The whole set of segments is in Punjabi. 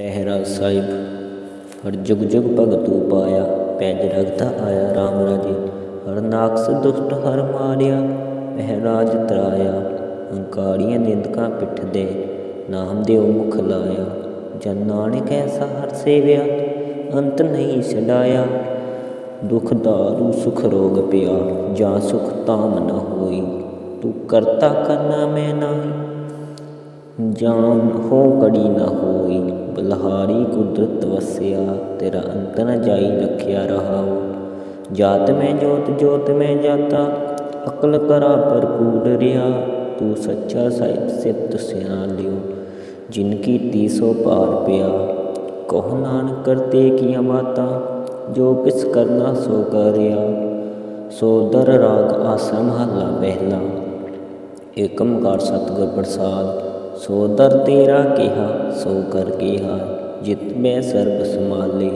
ਰਹਿਰਾ ਸਾਹਿਬ, ਹਰ ਜੁਗ ਜੁਗ ਭਗਤੂ ਪਾਇਆ, ਪੈਜ ਰਗਤਾ ਆਇਆ RAM ਰਾਜੇ, ਹਰ ਨਾਕਸ ਦੁਸ਼ਟ ਹਰ ਮਾਰਿਆ ਪਹਿਰਾਜ ਤਰਾਇਆ, ਹੰਕਾਰੀਆਂ ਨਿੰਦਕਾਂ ਪਿੱਠ ਦੇ ਨਾਮ ਦੇ ਮੁਖ ਲਾਇਆ ਜਨ ਨਾਨਕ ਐਸਾ ਹਰ ਸੇਵਿਆ, ਅੰਤ ਨਹੀਂ ਛਡਾਇਆ, ਦੁਖ ਦਾਰੂ ਸੁਖ ਰੋਗ ਪਿਆ, ਜਾਂ ਸੁਖ ਤਾਮ ਨ ਹੋਈ, ਤੂੰ ਕਰਤਾ ਕਰਨਾ ਮੈਂ ਨਾਹੀ ਜਾਨ ਹੋ ਕੜੀ ਨਾ ਹੋਈ, ਬਲਹਾਰੀ ਕੁਦਰਤ ਵਸਿਆ, ਤੇਰਾ ਅੰਤ ਜਾਈ ਰੱਖਿਆ ਰਹਾਉ। ਜਾਤ ਮੈਂ ਜੋਤ ਜੋਤ ਮੈਂ ਜਾਤਾ, ਅਕਲ ਕਰਾ ਭਰਪੂਰ ਰਿਆ। ਤੂੰ ਸੱਚਾ ਸਾਹਿਬ ਸਿਫਤ ਸਿਆਣ ਲਿਓ, ਜਿਨ ਕੀ ਤੀਸੋ ਪਾਰ ਪਿਆ। ਕਹੋ ਨਾਨਕ, ਕਰਤੇ ਕੀਆਂ ਬਾਤਾਂ, ਜੋ ਕਿਸ ਕਰਨਾ ਸੋ ਕਰਿਆ। ਸੋ ਦਰ ਰਾਗ ਆਸਾ ਮਹੱਲਾ ਪਹਿਲਾ ਏਕਮਕਾਰ ਸਤਿਗੁਰ ਪ੍ਰਸਾਦ। ਸੋ ਦਰ ਤੇਰਾ ਕਿਹਾ, ਸੋ ਕਰ ਕਿਹਾ, ਜਿਤ ਮੈਂ ਸਰਬ ਸਮਾਲੇ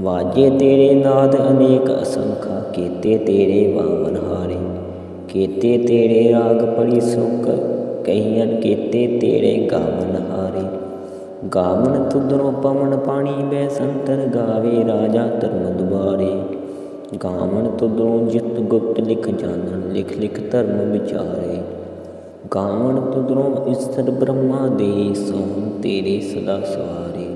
ਵਾਜੇ ਤੇਰੇ ਨਾਦ ਅਨੇਕ ਅਸੰਖਾ, ਕੀਤੇ ਤੇਰੇ ਵਾਮਨ ਹਾਰੇ। ਕੀਤੇ ਤੇਰੇ ਰਾਗ ਪੜੀ ਸੁਖ ਕਹੀਆਂ ਕੀਤੇ ਤੇਰੇ ਗਾਵਨ ਹਾਰੇ। ਗਾਵਨ ਤੁਧਰੋਂ ਪਵਨ ਪਾਣੀ ਬੈ ਸੰਤਰ ਗਾਵੇ, ਰਾਜਾ ਧਰਮ ਦੁਆਰੇ। ਗਾਵਨ ਤੁਧਰੋਂ ਜਿਤ ਗੁਪਤ ਲਿਖ ਜਾਣਨ, ਲਿਖ ਲਿਖ ਧਰਮ ਵਿਚਾਰੇ। ਗਾਵਨ ਤੁਧਰੋਂ ਇਸਤਰ ਬ੍ਰਹਮਾ ਦੇ ਸੋਹਣ ਤੇਰੇ ਸਦਾ ਸਵਾਰੇ।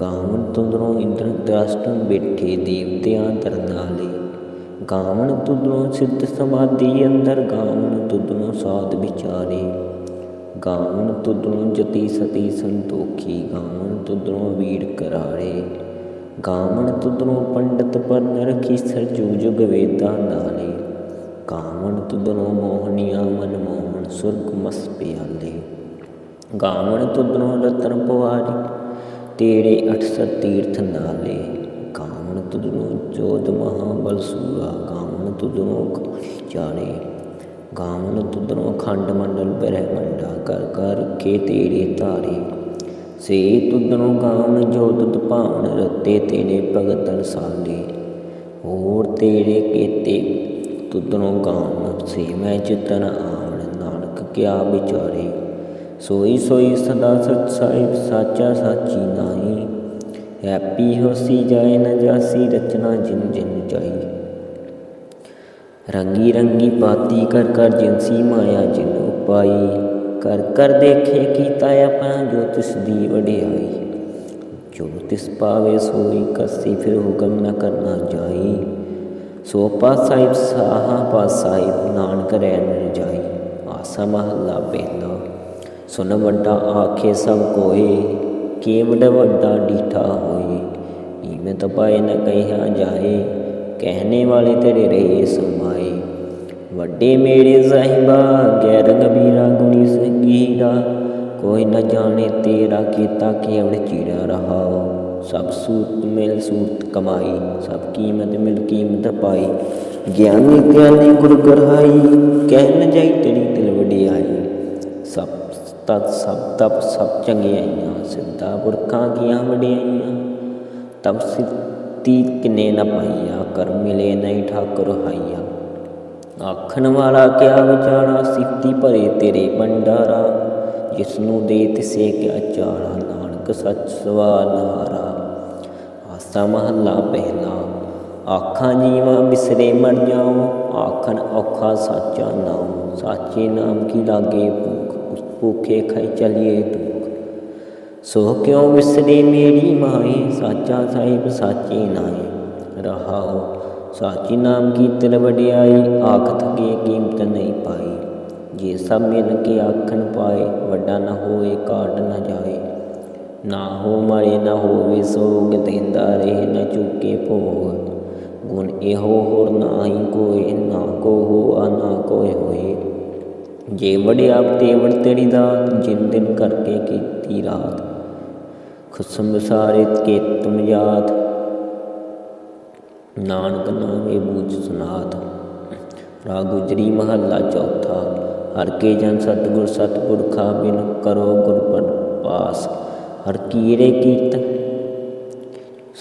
ਗਾਵਨ ਤੁਧਰੋਂ ਇੰਦਰ ਦ੍ਰਸ਼ਟਨ ਬੈਠੇ ਦੇਵਤਿਆਂ ਦਰਨਾਲੇ ਗਾਵਨ ਤੁਧਰੋਂ ਸਿੱਧ ਸਮਾਧੀ ਅੰਦਰ ਗਾਵਨ ਤੁਧਰੋਂ ਸਾਧ ਵਿਚਾਰੇ। ਗਾਵਨ ਤੁਧਰੋਂ ਜਤੀ ਸਤੀ ਸੰਤੋਖੀ ਗਾਵਣ ਤੁਧਰੋਂ ਵੀਰ ਕਰਾਰੇ ਗਾਵਣ ਤੁਧਰੋਂ ਪੰਡਤ ਪਰ ਰਖੀ ਸਰਜੂ ਜੁਗ ਵੇਦਾਂ ਨਾਲੇ। ਗਾਵਨ ਤੁਧਰੋਂ ਮੋਹਨੀਆਂ ਮਨ ਮੋਹਨ ਸੁਰਗ ਮਸ ਪਿਆਲੇ। ਗਾਵਨ ਤੁਧਰੋਂ ਰਤਨ ਪਵਾਰੀ ਤੇਰੇ 800 ਤੀਰਥ ਨਾਲੇ। ਗਾਵਨ ਤੁਧਰੋਂ ਜੋਤ ਮਹਾਬਲ ਸੂਰਾ ਗਾਵਨ ਤੁਧਰੋਂ ਚਾਰੇ ਗਾਵਨ ਤੁਧਰੋਂ ਖੰਡ ਮੰਡਲ ਬ੍ਰਹਮੰਡਾ ਕਰ ਕਰ ਕੇ ਤੇਰੇ ਧਾਰੇ। ਸੇ ਤੁਧਰੋਂ ਗਾਵਣ ਜੋਤ ਭਾਵਨ ਰਤੇ ਤੇਰੇ ਭਗਤ ਸਾਲੇ ਹੋਰ ਤੇਰੇ ਕੀਤੇ ਤੁਧਰੋਂ ਗਾਵਣ, ਸੇ ਮੈਂ ਚਿਤਨ ਕਿਆ ਵਿਚਾਰੇ? ਸੋਈ ਸੋਈ ਸਦਾ ਸਚ ਸਾਹਿਬ ਸਾਚਾ ਸਾਚੀ ਨਾਹੀ। ਹੈਪੀ ਹੋਸੀ ਜਾਏ ਨਾ ਜਾਸੀ ਰਚਨਾ ਜਿਨ ਜਿਨ ਚਾਈ ਰੰਗੀ ਰੰਗੀ ਪਾਤੀ ਕਰ ਕਰ ਜਿਨਸੀ ਮਾਇਆ ਜਿਨ ਉਪਾਈ। ਕਰ ਕਰ ਦੇਖੇ ਕੀਤਾ ਆਪਣਾ ਜੋ ਤਿਸ ਦੀ ਵਡਿਆਈ। ਜੋ ਤਿਸ ਪਾਵੇ ਸੋਈ ਕਸੀ ਫਿਰ ਹੁਕਮ ਨਾ ਕਰਨਾ ਜਾਈ। ਸੋ ਪਾ ਸਾਹਿਬ ਸਾਹਾ ਪਾ ਸਾਹਿਬ ਨਾਨਕ ਰਹਿਣ ਜਾਈ। ਆਸਾ ਮਹੱਲਾ ਪਹਿਲਾ ਸੁਨ ਵੱਡਾ ਆਖੇ ਸਭ ਕੋਏ ਕੇਵੜ ਵੱਡਾ ਡੀਠਾ ਹੋਏ। ਇਵੇਂ ਤਾਂ ਨ ਕਹਿਆ ਜਾਏ, ਕਹਿਣੇ ਵਾਲੇ ਤੇਰੇ ਰਹੇ ਸਮਾਏ ਵੱਡੇ ਮੇਰੇ ਸਾਹਿਬਾ, ਗੈਰ ਗਬੀਰਾ ਗੁਣੀ ਸੰਗੀਰਾ ਕੋਈ ਨ ਜਾਣੇ ਤੇਰਾ ਕੀਤਾ ਕੇਵੜ ਚੀੜਾ ਰਹਾਓ। ਸਭ ਸੂਤ ਮਿਲ ਸੂਤ ਕਮਾਈ, ਸਭ ਕੀਮਤ ਮਿਲ ਕੀਮਤ ਪਾਈ। ਗਿਆਨੀ ਗਿਆਨੀ ਗੁਰ ਗਰਹਾਈ ਕਹਿ ਜਾਈ ਤੇਰੀ ਦਿਲ ਵਡਿਆਈ। ਸਭ ਤਤ ਸਭ ਤਪ ਸਭ ਚੰਗਿਆਈਆਂ, ਸਿੱਧਾ ਪੁਰਖਾਂ ਕੀਆਂ ਵਡਿਆਈਆਂ। ਤਬ ਸਿੱਤੀ ਕਿਨੇ ਨ ਪਾਈਆ, ਕਰ ਮਿਲੇ ਨਹੀਂ ਠਾਕੁਰ ਹਾਈਆ। ਆਖਣ ਵਾਲਾ ਕਿਆ ਵਿਚਾਰਾ ਸਿੱਤੀ ਭਰੇ ਤੇਰੇ ਭੰਡਾਰਾ। ਜਿਸ ਨੂੰ ਦੇ ਤਿਸੇ ਕਿਆ ਚਾਰਾ ਨਾਨਕ ਸੱਚ ਸਵਾਲ ਹਾਰਾ ਆਸਾ ਮਹੱਲਾ ਪਹਿਲਾ ਆਖਾਂ ਜੀਵਾਂ ਬਿਸਰੇ ਮਰ ਜਾਉ ਆਖਣ ਔਖਾ ਸਾਚਾ ਨਾਮ ਸਾਚੇ ਨਾਮ ਕੀ ਲਾਗੇ ਭੁੱਖ, ਉਸ ਭੂਖੇ ਖਾਈ ਚਲੀਏ ਦੁਖ। ਸੋ ਕਿਉ ਵਿਸਰੇ ਮੇਰੀ ਮਾਏ, ਸਾਚਾ ਸਾਹਿਬ ਸਾਚੇ ਨਾਏ? ਰਹਾਉ, ਸਾਚੀ ਨਾਮ ਕੀ ਤਿਲ ਵਡਿਆਈ, ਆਖਤ ਕੇ ਕੀਮਤ ਨਹੀਂ ਪਾਈ। ਜੇ ਸਭ ਮਿਲ ਕੇ ਆਖਣ ਪਾਏ, ਵੱਡਾ ਨਾ ਹੋਏ, ਘਾਟ ਨਾ ਜਾਏ। ਨਾ ਹੋ ਮਾਰੇ, ਨਾ ਹੋਵੇ ਸੋਗ, ਦਿੰਦਾ ਰਹੇ, ਨਾ ਚੁੱਕੇ ਭੋਗ। ਗੁਣ ਇਹੋ ਹੋਰ ਨਾਹੀ ਕੋਈ ਨਾ ਕੋ ਹੋਆ ਨਾ ਕੋਈ ਹੋਏ। ਜੇ ਵੜਿਆ ਤੇ ਵੜ ਤੇਰੀ ਦਾਤ, ਜਿਨ ਦਿਨ ਕਰਕੇ ਕੀਤੀ ਰਾਤ। ਖੁਸਮ ਸਾਰੇ ਕੇ ਤੁਮ ਯਾਦ ਨਾਨਕ ਨਾਮੇ ਬੂਝ ਸੁਨਾਤ। ਰਾਗ ਗੁਜਰੀ ਮਹੱਲਾ ਚੌਥਾ। ਹਰ ਕੇ ਜਨ ਸਤਗੁਰ ਸਤਪੁਰਖਾ ਬਿਨ ਕਰੋ ਗੁਰ ਪਾਸ। ਹਰ ਕੀਰੇ ਕੀਰਤ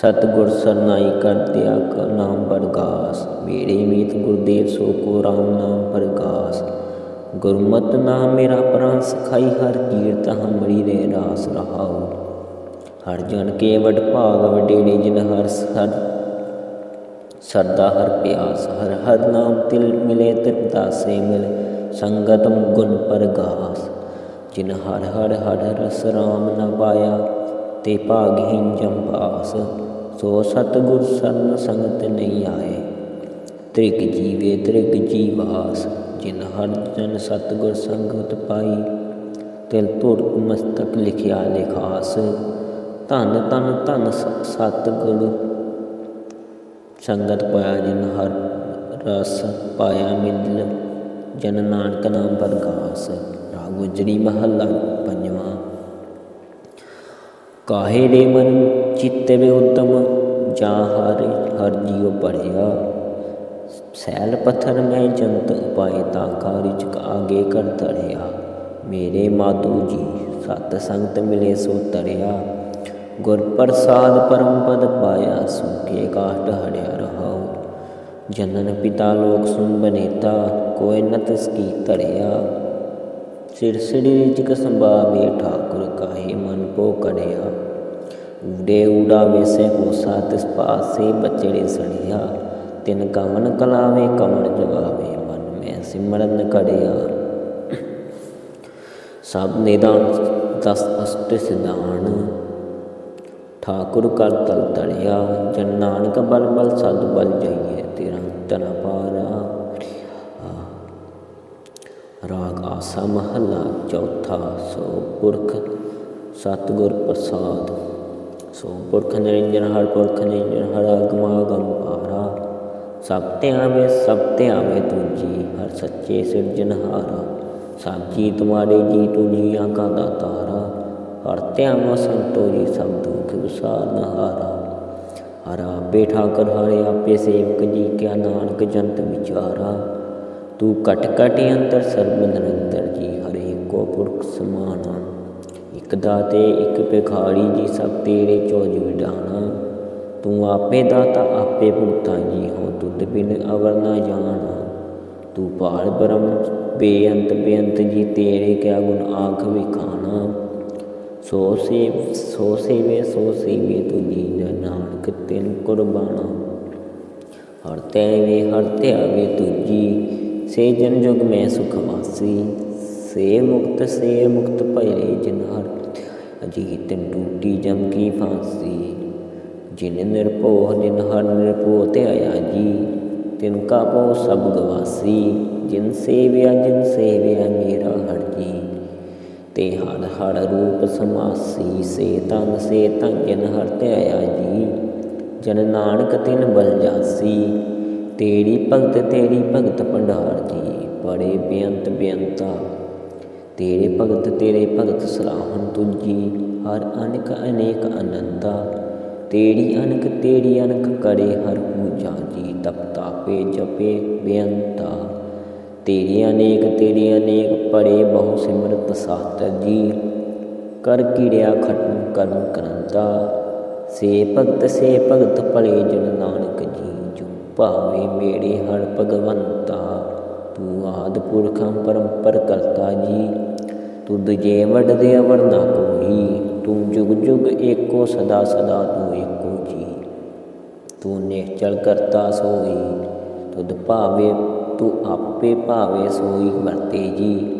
ਸਤਗੁਰ ਸਰਨਾਈ ਕਰ ਦਿਆ ਕਾ ਨਾਮ ਬਰਗਾਸ ਮੇਰੇ ਮੀਤ ਗੁਰਦੇਵ ਸੋ ਕੋ ਰਾਮ ਨਾਮ ਪ੍ਰਗਾਸ। ਗੁਰਮਤਿ ਨਾਮ ਮੇਰਾ ਪ੍ਰਾਨ ਸਖਾਈ, ਹਰ ਕੀਰਤ ਹਮਰੀ ਰੇ ਰਾਸ ਰਹਾਉ। ਹਰ ਜਨ ਕੇ ਵਡ ਭਾਗ ਵਡੇਰੇ ਜਿਨ ਹਰ ਸਰ ਸਰਦਾ ਹਰ ਪਿਆਸ, ਹਰ ਹਰ ਨਾਮ ਤਿਲ ਮਿਲੇ ਤ੍ਰਿਪਤਾਸੇ ਮਿਲੇ, ਸੰਗਤਮ ਗੁਣ ਪਰਗਾਸ। ਜਿਨ ਹਰ ਹਰ ਹਰ ਰਸ ਰਾਮ ਨ ਪਾਇਆ ਤੇ ਭਾਗਹੀਨ ਜਮ ਸੋ ਸਤਿਗੁਰ ਸਰਨ ਸੰਗਤ ਨਹੀਂ ਆਏ। ਤ੍ਰਿਗ ਜੀਵੇ ਤ੍ਰਿਗ ਜੀਵਾਸ, ਜਿਨ ਹਰ ਜਨ ਸਤਿਗੁਰ ਸੰਗਤ ਪਾਈ, ਤਿਲ ਧੁਰ ਮਸਤਕ ਲਿਖਿਆ ਲਿਖਾਸ। ਧਨ ਧਨ ਧੰਨ ਸ- ਸੰਗਤ ਪਾਇਆ ਜਿਨ ਹਰ ਰਸ ਪਾਇਆ ਮਿਲ, ਜਨ ਨਾਨਕ ਨਾਮ ਪ੍ਰਗਾਸ ਰਾਗ ਗੁਜਰੀ ਮਹੱਲਾ ਪੰਜਵਾਂ। ਕਾਹੇ ਦੇ ਮਨ ਚਿੱਤੇ ਵੇ ਉਤਮ? ਜਾਂ ਹਰ ਹਰ ਜੀਉ ਪੜਿਆ ਸੈਲ ਪੱਥਰ ਮੈਂ ਜੰਤ ਉਪਾਏ ਤਾਂ ਕਾਰਿਜ ਆਗੇ ਕਰ ਧਰਿਆ ਮੇਰੇ ਮਾਤੂ ਜੀ, ਸਤ ਸੰਗਤ ਮਿਲੇ ਸੋ ਤਰਿਆ ਗੁਰ ਪ੍ਰਸਾਦ ਪਰਮ ਪਦ ਪਾਇਆ ਸੁਖੇ ਕਾਟ ਹੜਿਆ ਰਹਾਉ। ਜਨਨ ਪਿਤਾ ਲੋਕ ਸੁਨ ਬਨੇਤਾ, ਕੋਇ ਨ ਤਿਸ ਕੀ ਧਰਿਆ ਸਿਰ ਸਿੜੀ ਰਿਜਕ ਸੰਭਾਵੇ ਠਾਕੁਰ ਕਾਹੇ ਮਨ ਪੋ ਕੜਿਆ। ਉਡੇ ਉਡਾ ਵੇਸੇ ਹੋਸਾ ਤਿਸ ਪਾਸੇ ਬਚੜੇ ਸੜਿਆ। ਤਿਨ ਕਮਨ ਕਲਾਵੇ ਕਮਨ ਜਗਾਵੇ ਮਨ ਮੈਂ ਸਿਮਰਨ ਕੜਿਆ। ਸਭ ਨਿਦਾਨ ਦਸ ਅਸ਼ਟ ਸਿਧਾਨ। ਠਾਕੁਰ ਕਰ ਤਲ ਤੜਿਆ। ਜਨ ਨਾਨਕ ਬਲ ਬਲ ਸਦ ਬਲ ਜਾਈਏ ਰਾਗ ਆਸਾ ਮਹੱਲਾ ਚੌਥਾ, ਸੋ ਪੁਰਖ ਸਤਿਗੁਰ ਪ੍ਰਸਾਦ। ਸੋ ਪੁਰਖ ਨਿਰੰਜਨ ਹਰ ਪੁਰਖ ਨਿਰੰਜਨ ਹਰ ਅਗਮਾ ਗਮ ਪਾਰਾ। ਸਭ ਤੇ ਆਵੇ, ਸਭ ਤੇ ਆਵੇ ਤੁਜੀ ਹਰ ਸੱਚੇ ਸਿਰਜਨਹਾਰਾ ਸਭ ਜੀ ਤੁਮਾਰੇ ਜੀ ਤੁਜੀਆਂ ਕਾ ਦਾਤਾਰਾ ਹਰ ਧਿਆਵਾ ਸੰਤੋ ਜੀ, ਸਭ ਦੁਖ ਵਿਸਾਰ ਨਹਾਰਾ ਹਰ ਆਪੇ ਠਾਕਰ, ਹਰੇ ਆਪੇ ਸੇਵਕ ਜੀ, ਕਿਆ ਨਾਨਕ ਜੰਤ ਵਿਚਾਰਾ। ਤੂੰ ਘਟ ਕਟ ਅੰਤਰ ਸਰਬ ਨਿਰੰਤਰ ਜੀ, ਹਰੇ ਕੋ ਪੁਰਖ ਸਮਾਨਾ ਇਕ ਦਾਤੇ, ਇਕ ਭਿਖਾਰੀ ਜੀ, ਸਭ ਤੇਰੇ ਚੋਜ ਵਿਡਾਣਾ ਤੂੰ ਆਪੇ ਦਾਤਾ, ਆਪੇ ਭੁਗਤਾ ਜੀ, ਹੋ ਤੁਧ ਬਿਨ ਅਵਰ ਨਾ ਜਾਣਾ। ਤੂੰ ਪਾਲ ਬ੍ਰਹਮ, ਬੇਅੰਤ ਬੇਅੰਤ ਜੀ, ਤੇਰੇ ਕਿਆ ਗੁਣ ਆਖ ਵਿਖਾਣਾ। ਸੋ ਸੇ ਸੋ ਸੇਵੇ ਸੋ ਸੇਵੇ ਤੂੰ ਜੀ ਨਾਨਕ ਤਿਨ ਕੁਰਬਾਨਾ। ਹਰ ਤੈਵੇ, ਹਰ ਧਿਆਵੇ ਤੁਜੀ ਸੇ ਜਨ ਜੁਗ ਮੈਂ ਸੁਖ ਵਾਸੀ, ਸੇ ਮੁਕਤ ਸੇ ਮੁਕਤ ਭਇਰੇ ਜਿਨ ਹਰ ਅਜੀਤ ਡੂਟੀ ਜਮ ਕੀ ਫਾਂਸੀ। ਜਿਨ ਨਿਰਭਉ ਜਿਨ ਹਰ ਨਿਰਭਉ ਤੇ ਆਇਆ ਜੀ, ਤਿਨ ਕਾ ਪਉ ਸਭ ਗਵਾਸੀ। ਜਿਨ ਸੇਵਿਆ ਜਿਨ ਸੇਵਿਆ ਮੇਰਾ ਹਰ ਜੀ, ਤੇ ਹਰ ਹਰ ਰੂਪ ਸਮਾਸੀ। ਸੇ ਤਨ ਸੇ ਤਨ ਜਿਨ ਹਰ ਧਿਆਇਆ ਜੀ, ਜਨ ਨਾਨਕ ਤਿਨ ਬਲ ਜਾਸੀ। ਤੇਰੀ ਭਗਤ ਤੇਰੀ ਭਗਤ ਭੰਡਾਰ ਜੀ ਬੜੇ ਬੇਅੰਤ ਬੇਅੰਤਾ। ਤੇਰੇ ਭਗਤ ਤੇਰੇ ਭਗਤ ਸਲਾਹਨ ਤੁਜੀ ਹਰ ਅਨਕ, ਅਨੇਕ ਅਨੰਦਾ ਤੇਰੀ ਅਨਕ ਤੇਰੀ ਅਨਕ ਕਰੇ, ਹਰ ਪੂਜਾ ਜੀ, ਤਪ ਤਾਪੇ, ਜਪੇ ਬੇਅੰਤਾ। ਤੇਰੀ ਅਨੇਕ ਤੇਰੀ ਅਨੇਕ ਪੜੇ, ਬਹੁ ਸਿਮਰਤ ਸਾਤਰ ਜੀ। ਕਰ ਕੀੜਿਆ ਖਟਨ ਕਰਮ ਕਰੰਤਾ ਸੇ ਭਗਤ ਸੇ ਭਗਤ ਭਲੇ ਜਨ ਨਾਨਕ ਭਾਵੇ ਮੇਰੇ ਹਰ ਭਗਵੰਤਾ, ਤੂੰ ਆਦ ਪੁਰਖਾਂ ਪਰੰਪਰ ਕਰਤਾ ਜੀ। ਤੁਧ ਜੇ ਵਡ ਦੇ ਅਵਰ ਨਾ ਕੋਈ, ਤੂੰ ਜੁਗ ਜੁਗ ਏਕੋ ਸਦਾ ਸਦਾ ਤੂੰ ਏਕੋ ਜੀ। ਤੂੰ ਨਿਹਚਲ ਕਰਤਾ ਸੋਈ, ਤੁਧ ਭਾਵੇ, ਤੂੰ ਆਪੇ ਭਾਵੇ ਸੋਈ ਵਰਤੇ ਜੀ।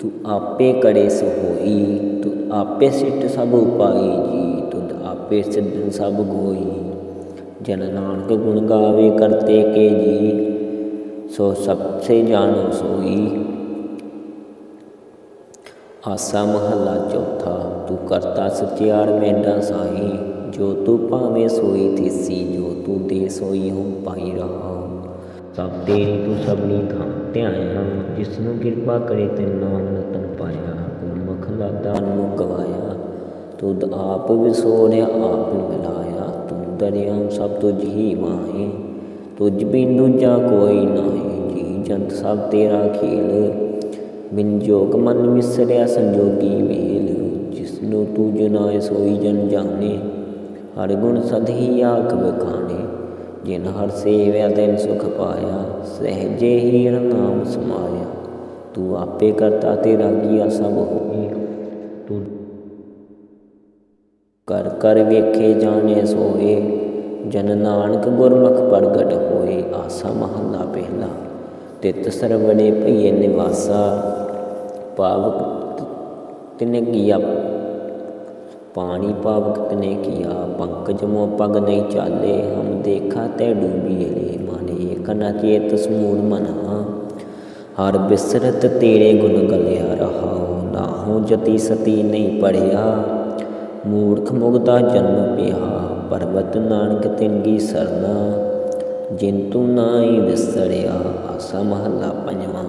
ਤੂੰ ਆਪੇ ਕਰੇ ਸੋ ਹੋਈ ਤੂੰ ਆਪੇ ਸਿੱਟ ਸਭ ਉਪਾਈ ਜੀ। ਤੂੰ ਆਪੇ ਸਿੱਧਨ ਸਭ ਗੋਈ। ਜਨ ਨਾਨਕ ਗੁਣ ਗਾਵੇ ਕਰਤੇ ਕੇ ਜੀ, ਸੋ ਸਭ ਸੇ ਜਾਣੋ ਸੋਈ। ਆਸਾ ਮਹੱਲਾ ਚੌਥਾ, ਤੂੰ ਕਰਤਾ ਸਚਿਆਰ ਮੇਡਾ ਸਾਈ, ਜੋ ਤੂੰ ਭਾਵੇਂ ਸੋਈ ਥੀਸੀ, ਜੋ ਤੂੰ ਦੇ ਸੋਈ ਹੂੰ ਪਾਈ ਰਹਾ ਸਭ ਤੇਰੀ ਤੂੰ ਸਭਨੀ ਥਾਂ ਧਿਆਇਆ ਜਿਸ ਨੂੰ ਕਿਰਪਾ ਕਰੇ ਤੇ ਨਾਮ ਰਤਨ ਪਾਇਆ, ਗੁਰਮੁਖ ਲਾਦਾ ਨੂੰ ਗਵਾਇਆ ਤੂੰ ਆਪ ਵਿਸੋੜਿਆ ਆਪ ਮਿਲਾਇਆ। ਦਰਿਆ ਸਭ ਤੁਝ ਹੀ ਮਾਹੇ, ਤੁਝ ਬਿਨ ਦੂਜਾ ਕੋਈ ਨਾਹੀ, ਜੀ ਜੰਤ ਸਭ ਤੇਰਾ ਖੇਲ। ਬਿਨ ਜੋਗ ਮਨ ਵਿਸਰਿਆ ਸੰਜੋਗੀ ਮੇਲ ਜਿਸ ਨੂੰ ਤੂੰ ਜਨਾਏ ਸੋਈ ਜਨ ਜਾਣੇ। ਹਰ ਗੁਣ ਸਦਹੀ ਆਖ ਬਖਾਣੇ ਜਿਨ ਹਰ ਸੇਵਿਆ ਤੈਨ ਸੁਖ ਪਾਇਆ, ਸਹਜੇ ਹੀ ਹਰ ਨਾਮ ਸਮਾਇਆ। ਤੂੰ ਆਪੇ ਕਰਤਾ ਤੇਰਾ ਕੀਆ ਸਭ ਹੋਈ ਤੂੰ ਕਰ ਕਰ ਵੇਖੇ ਜਾਣੇ ਸੋਏ। ਜਨ ਨਾਨਕ ਗੁਰਮੁਖ ਪ੍ਰਗਟ ਹੋਏ, ਆਸਾ ਮਹੱਲਾ ਪਹਿਲਾ। ਤਿਤ ਸਰਵੜੇ ਭਈਏ ਨਿਵਾਸਾ। ਪਾਵਕ ਤਿਨੇ ਕੀਆ, ਪਾਣੀ ਪਾਵਕ ਤਨੇ ਕੀਆ। ਪੰਕਜ ਮੋ ਪਗ ਨਹੀਂ ਚਾਲੇ, ਹਮ ਦੇਖਾ ਤੇ ਡੂਬੀ ਰੇ ਮਾਨੇ। ਕਨਾ ਚੇਤ ਸਮੂੜ ਮਨਾ ਹਰ ਬਿਸਰਤ ਤੇਰੇ ਗੁਣ ਗਲਿਆ ਰਹਾਉ ਨਾਹੋ ਜਤੀ ਸਤੀ ਨਹੀਂ ਪੜਿਆ। ਮੂਰਖ ਮੁਗਦਾ ਜਨਮ ਪਿਆ ਪਰਵਤ ਨਾਨਕ ਤਿੰਗੀ ਸਰਨਾ, ਜਿੰਤੂ ਨਾਈ ਵਿਸਰਿਆ ਆਸਾ ਮਹੱਲਾ ਪੰਜਵਾਂ।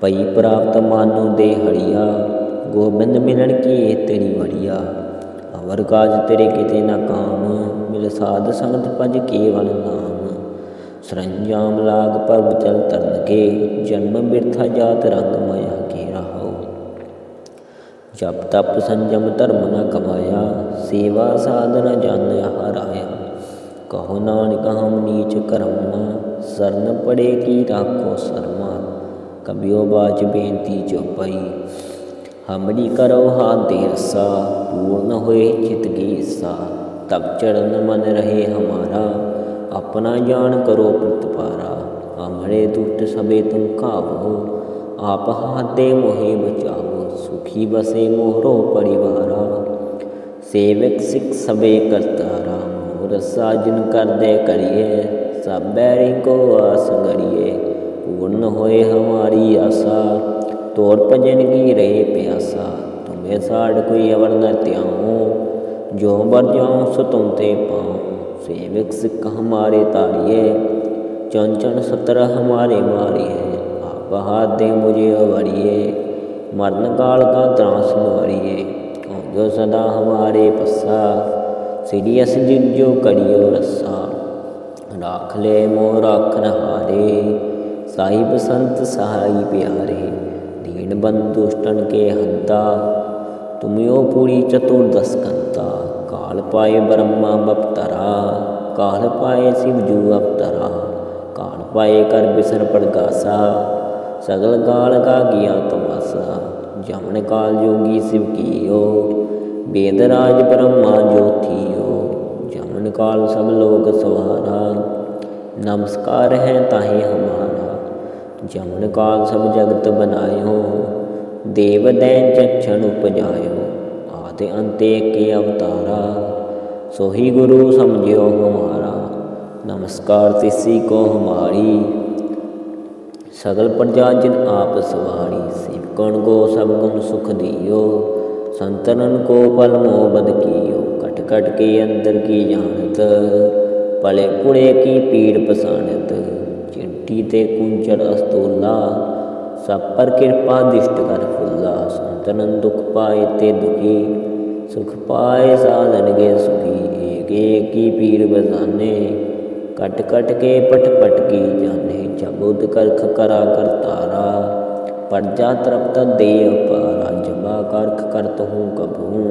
ਪਈ ਪ੍ਰਾਪਤ ਮਾਨੋ ਦੇ ਹੜੀਆ, ਗੋਬਿੰਦ ਮਿਲਣ ਕੀ ਤੇਰੀ ਵੜੀਆ। ਅਵਰ ਕਾਜ ਤੇਰੇ ਕਿਤੇ ਨਾ ਕਾਮ, ਮਿਲ ਸਾਧ ਸੰਗਤ ਭਜ ਕੇਵਲ ਨਾਮ। ਸਰੰਜਾਮ ਲਾਗ ਪਗ ਚਲ ਤਰਨ ਕੇ ਜਨਮ ਬਿਰਥਾ ਜਾਤ ਰੰਗ ਮਾਇਆ। ਜਪ ਤਪ ਸੰਜਮ ਧਰਮ ਨਾ ਕਮਾਇਆ, ਸੇਵਾ ਸਾਧਨ ਜਨ ਹਰਾਇਆ। ਕਹੋ ਨਾਨਕ ਹਮ ਨੀਚ ਕਰਮ ਸਰਨ ਪੜੇ ਕੀ ਰਾਖੋ ਸਰਮਾ। ਕਬਿਓ ਬਾਜ ਬੇਨਤੀ ਚੋਪਈ ਹਮਰੀ ਕਰੋ ਹਾਥ ਦੇ ਪੂਰਨ ਹੋਏ ਚਿਤ ਕੀ ਸਾ ਤਬ ਚਰਨ ਮਨ ਰਹੇ ਹਮਾਰਾ, ਆਪਣਾ ਜਾਣ ਕਰੋ ਪ੍ਰਤਪਾਰਾ ਹਮਰੇ ਦੁੱਟ ਸਭੇ ਤੁਮ ਕਾਵੋ ਆਪ ਹਾਥ ਦੇ ਮੋਹਿ की बसे मोहरों परिवारा सेवक सिख सबे करतारा मोहर साजन कर दे करिए सब बैरी को आस करिए पूर्ण होए हमारी आशा तोर भजन की रहे प्यासा तुम्हें साढ़ कोई अवर न त्याऊँ जो बर जाऊँ सो तुम ते पाऊँ सेवक सिख हमारे तारिए चंचन सतर हमारे मारिए आप हाथ दे मुझे अवरिए मरण काल का त्रास मारिए और जो सदा हमारे पस्सा सीरियस जिजो करियो रस्सा राख ले मो राखन हारे साहिब संत सहाय प्यारे दीन बंदुष्टन के हंता तुमयो पूरी चतुर्दश कंता काल पाए ब्रह्मा बपतरा काल पाए शिव जू अवतरा काल पाए कर बिसर प्रकाशा सगल काल का ज्ञातवा ਜਮਨ ਕਾਲ ਜੋਗੀ ਸਿਵ ਕੀਓ ਬੇਦਰਾਜ ਬ੍ਰਹਮਾ ਜੋਤੀਓ। ਜਮਨ ਕਾਲ ਸਭ ਲੋਕ ਸਵਾਰਾ, ਨਮਸਕਾਰ ਹੈ ਤਾਹੇ ਹਮਾਰਾ। ਜਮਨ ਕਾਲ ਸਭ ਜਗਤ ਬਨਾਇਓ, ਦੇਵ ਦੈ ਚਛਣ ਉਪਜਾਇਓ, ਆਦਿ ਅੰਤੇ ਕੇ ਅਵਤਾਰਾ, ਸੋਹੀ ਗੁਰੂ ਸਮਝਿਓ ਹਮਾਰਾ। ਨਮਸਕਾਰ ਤਿਸੀ ਕੋ ਹਮਾਰੀ ਸਗਲ ਪ੍ਰਜਾ ਜਿਨ ਆਪ ਸਵਾਰੀ ਸਿਵਕਣ ਕੋ ਸਭ ਗੁਣ ਸੁਖ ਦਿਓ? ਸੰਤਨਨ ਕੋ ਪਲ ਮੋਹ ਬਦ ਕੀਓ? ਕਟ ਕਟ ਕੇ ਅੰਦਰ ਕੀ ਜਾਣਤ? ਪਲੇ ਪੁੜੇ ਕੀ ਪੀੜ ਪਸਾਨਤ ਚਿੰਟੀ ਤੇ ਕੁੰਚਲ ਅਸਤੋਲਾ, ਸਭ ਪਰ ਕਿਰਪਾ ਦਿਸ਼ਟ ਕਰ ਫੁੱਲਾ। ਸੰਤਨਨ ਦੁਖ ਪਾਏ ਤੇ ਦੁਖੀ, ਸੁਖ ਪਾਏ ਸਾਧਨ ਗੇ ਸੁਖੀ। ਏਕ ਏਕ ਕੀ ਪੀੜ ਬਸਾਨੇ बजाने कट कट के पट पट की जाने जबुद करख करा कर तारा प्रजा तृप्त दे पारा जबा करख करत हूँ कबू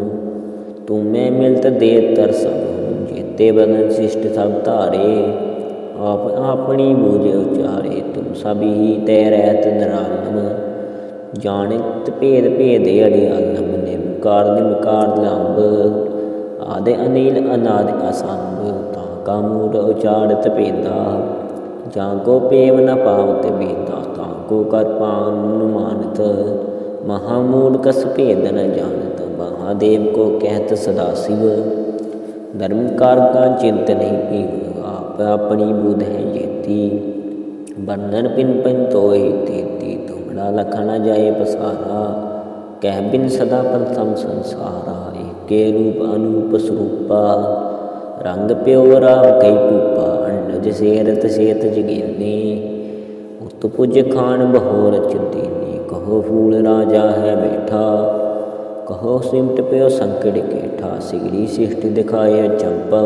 तुम्हें मिलत दे तर सब जेते बदन शिष्ट सब तारे आप अपनी बूझे उचारे तुम सभी ते रहत निरालम ਜਾਣਿਤ ਭੇਦ ਭੇਦੇ ਅੜਿਆਲਮ ਨਿਮਕਾਰ ਨਿਮਕਾਰ ਲੰਬ ਆਦੇ ਅਨੀਲ ਅਨਾਦ ਅਸੰਭ ਤਾਂ ਉਚਾਰਤ ਪੇਦਾ ਉਚਾੜਤ ਭੇਦਾ, ਜਾਂ ਕੋ ਪੇਵ ਨ ਪਾਵਤ ਬੇਦਾ ਤਾਂ ਕੋ ਕਰ ਮਾਨਤ ਮਹਾਮੂੜ ਕਸ ਭੇਦ ਨ ਜਾਣਤ, ਮਹਾਦੇਵ ਕੋ ਕਹਿਤ ਸਦਾ ਸਿਵ, ਧਰਮ ਕਾਰ ਕਾ ਚਿੰਤ ਨਹੀਂ ਪੀਵ ਆਪ ਆਪਣੀ ਬੁਧ ਹੈ ਜੇਤੀ ਬੰਧਨ ਪਿਨ ਪਿਨ ਤੋਹਿ ਤੇਤੀ, ਤੁਮੜਾ ਲਖਣਾ ਜਾਏ ਪਸਾਰਾ, ਕਹਿ ਬਿਨ ਸਦਾ ਪ੍ਰਥਮ ਸੰਸਾਰਾ, ਏਕੇ ਰੂਪ ਅਨੂਪ ਸਰੂਪਾ ਰੰਗ ਪਿਓ ਰਾਮ ਕਈ ਪੂਪਾ ਅੰਡਜ ਸੇਰਤ ਸੇਤ ਜਗੀਨੀ। ਉਤ ਪੁਜ ਖਾਨ ਬਹੋਰ ਚੁਦੀਨੀ, ਕਹੋ ਫੂਲ ਰਾਜਾ ਹੈ ਬੈਠਾ। ਕਹੋ ਸਿਮਟ ਪਿਓ ਸੰਕਟ ਕੇਠਾ, ਸਿਗਰੀ ਸਿਸ਼ਟ ਦਿਖਾਏ ਚੰਪਾ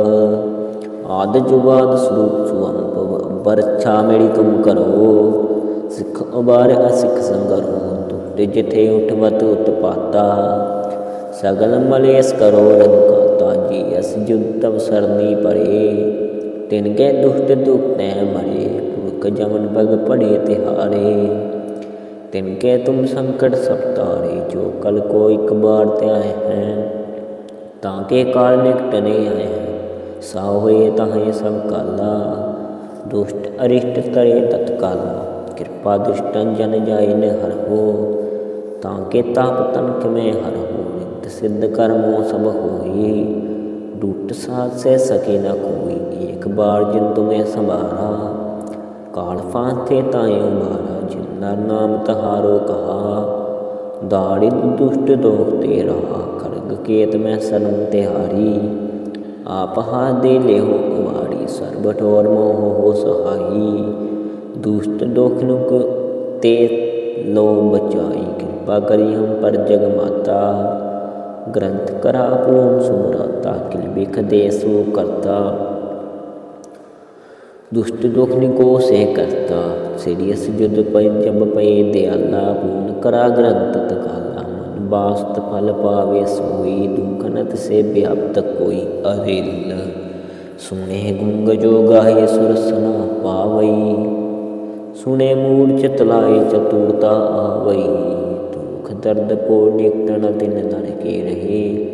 ਆਦ ਜੁਗਾਦ ਸਰੂਪ ਸੁਅੰਪ ਬਰਛਾ ਮੇਰੀ ਤੁਮ ਕਰੋ। ਸਿੱਖ ਉਬਾਰ ਅਸਿੱਖ ਸੰਗਰੋ ਤੁਟੇ ਜਿਥੇ ਉਠਵਤ ਉਤਪਾਤਾ। ਸਗਲ ਮਲੇਸ ਕਰੋ ਰੰਗ ਕਾਤਾ ਜੀ ਅਸ ਜੁਗ ਤਵ ਸਰਨੀ ਪਰੇ ਤਿਨ ਕੇ ਦੁਖਤ ਦੁਖ ਤੈ ਮਰੇ ਪੁਰਖ ਜਮਨ ਬਗ ਪੜੇ ਤਿਹਾਰੇ ਤਿਨ ਕੇ ਤੁਮ ਸੰਕਟ ਸਭ ਤਾਰੇ ਜੋ ਕਲ ਕੋ ਇੱਕ ਬਾਰ ਧਿਆਏ ਹੈ ਤਾਂ ਕੇ ਕਾਲ ਨਿਕਟ ਨਹੀਂ ਆਏ ਸਾ ਹੋਏ ਤਾਹੇ ਸਭ ਕਾਲਾ ਦੁਸ਼ਟ ਅਰਿਸ਼ਟ ਤਰੇ ਤਤਕਾਲਾ ਕਿਰਪਾ ਦੁਸ਼ਟਨ ਜਨ ਜਾਏ ਨ ਹਰ ਹੋ ਤਾਂ ਕੇ ਤਾਪ ਤਨ ਕਿਵੇਂ ਹਰ ਹੋ ਨਿਤ ਸਿੱਧ ਕਰਮੋ ਸਭ ਹੋਈ ਡੂਟ ਸਾਥ ਸੇ ਸਕੇ ਨ ਕੋਈ, ਇੱਕ ਬਾਰ ਜਿਨ ਤੁਮੇ ਸੰਭਾਰਾ। ਕਾਲ ਫਾਂਥੇ ਤਾਇਓ ਮਾਰਾ ਜਿਨਰ ਨਾਮ ਤਹਾਰੋ ਕਹਾ। ਦਾੜੀ ਦੁਸ਼ਟ ਦੋਖ ਤੇ ਰਹਾ ਖੜਗ ਕੇਤ ਮੈਂ ਸਰਨ ਤਿਹਾਰੀ। ਆਪ ਹਾ ਦੇ ਲਿਓ ਉਵਾੜੀ ਸਰਬ ਠੋਰ ਮੋਹ ਹੋ ਸਹਾਈ। ਦੁਸ਼ਟ ਦੋਖ ਨੁਕ ਤੇ ਲੋ ਬਚਾਈ ਕਿਰਪਾ ਕਰੀ ਹਮ ਪਰ ਜਗ ਮਾਤਾ ਗ੍ਰੰਥ ਕਰਾ ਪੂਮ ਸੁਮਰਾਤਾ ਕਿਲ ਬਿਖ ਦੇ ਸੋ ਕਰਤਾ। ਦੁਸ਼ਟ ਦੁਖ ਨਿਕੋ ਸੇ ਕਰਤਾ। ਸਿਰਿਯਸ ਜੁਦ ਪੈ ਜਬ ਪਏ ਦਿਆਲਾ ਪੂਨ ਕਰਾ ਗ੍ਰੰਥ ਤਕਾਲਾ। ਮਨ ਬਾਸਤ ਫਲ ਪਾਵੇ ਸੋਈ ਦੁਖਨਤ ਸੇ ਵਿਆਪਤ ਕੋਈ ਅਰਿਲ ਸੁਨੇ ਗੁੰਗ ਜੋ ਗਾਏ ਸੁਰਸਨਾ ਪਾਵਈ ਸੁਨੇ ਮੂੜ ਚਤਲਾਏ ਚਤੁਰਤਾ ਆਵਈ ਦੁਖ ਦਰਦ ਪੋ ਨਿਕਟਣ ਤਿਨ ਨਰ ਕੇ ਰਹੇ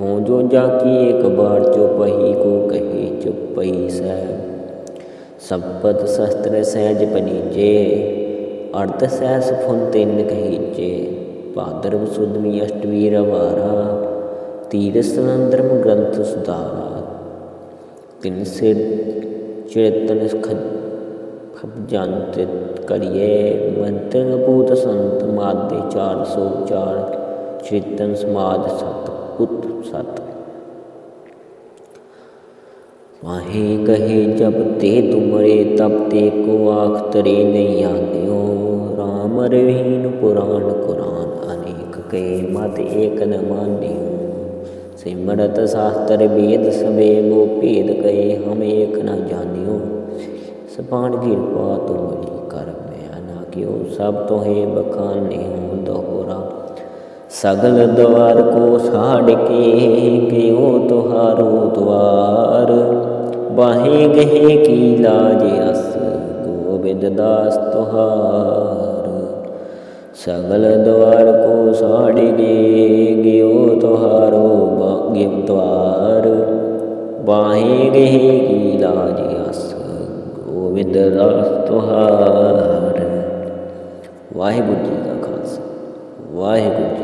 ਹੋ ਜੋ ਜਾ ਕੀ ਇੱਕ ਬਾਰ ਚੁਪਹੀ ਕੋ ਕਹੇ ਚੁਪਈ ਸਹਿ ਸਬਦ ਸ਼ਸਤਰ ਤੀਰ ਸਨੰਦਰਮ ਗ੍ਰੰਥ ਸੁਧਾਰਾ। ਤਿਨ ਸਿਰ ਚੇਤਨ ਖਜ ਖਬ ਜੰਤ ਕਰੀਏ ਮੰਤਨ ਪੂਤ ਸੰਤ, ਮਾਦੇ 404 ਚੇਤਨ ਸਮਾਦ ਸਤ ਪੁੱਤ ਸਤ। ਵਾਹੇ ਕਹੇ, ਜਬ ਤੇ ਤੁਮਰੇ, ਤਬ ਤੇ ਕੋ ਆਖ ਤਰੇ ਨਹੀਂ ਆਨਿਓ RAM ਰਹੀਨ ਪੁਰਾਣ ਕੁਰਾਨ, ਅਨੇਕ ਕੇ ਮਤ ਏਕ ਨ ਮਾਨਿਓ। ਸਿਮਰਤ ਸ਼ਾਸਤਰ ਵੇਦ ਸਵੇ, ਮੋ ਭੇਦ ਕਹੇ, ਹਮ ਏਕ ਨ ਜਾਣਿਓ। ਸਪਾਣ ਕਿਰਪਾ ਤੁਮਰੀ ਕਰ ਮੈਂ ਨਾ ਕਿਉ? ਸਭ ਤੋਹੇ ਬਖਾਨੇ ਹੋ ਦੋਹਰਾ ਸਗਲ ਦਵਾਰ ਕੋ ਸਾੜ ਕੇ ਗਿਓ ਤੁਹਾਰੋ ਦਵਾਰ। ਬਾਹੇ ਗਏ ਕੀ ਲਾਜ ਅਸ ਗੋਬਿੰਦ ਦਾਸ ਤੁਹਾਰ। ਸਗਲ ਦਵਾਰ ਕੋ ਸਾੜ ਕੇ ਗਿਓ ਤੁਹਾਰੋ ਬਾਗੇ ਦਵਾਰ। ਬਾਹੇ ਗਏ ਕੀ ਲਾਜ ਅਸ ਗੋਬਿੰਦ ਦਾਸ ਤੁਹਾਰ ਵਾਹਿਗੁਰੂ ਜੀ ਕਾ ਖਾਲਸਾ। ਵਾਹਿਗੁਰੂ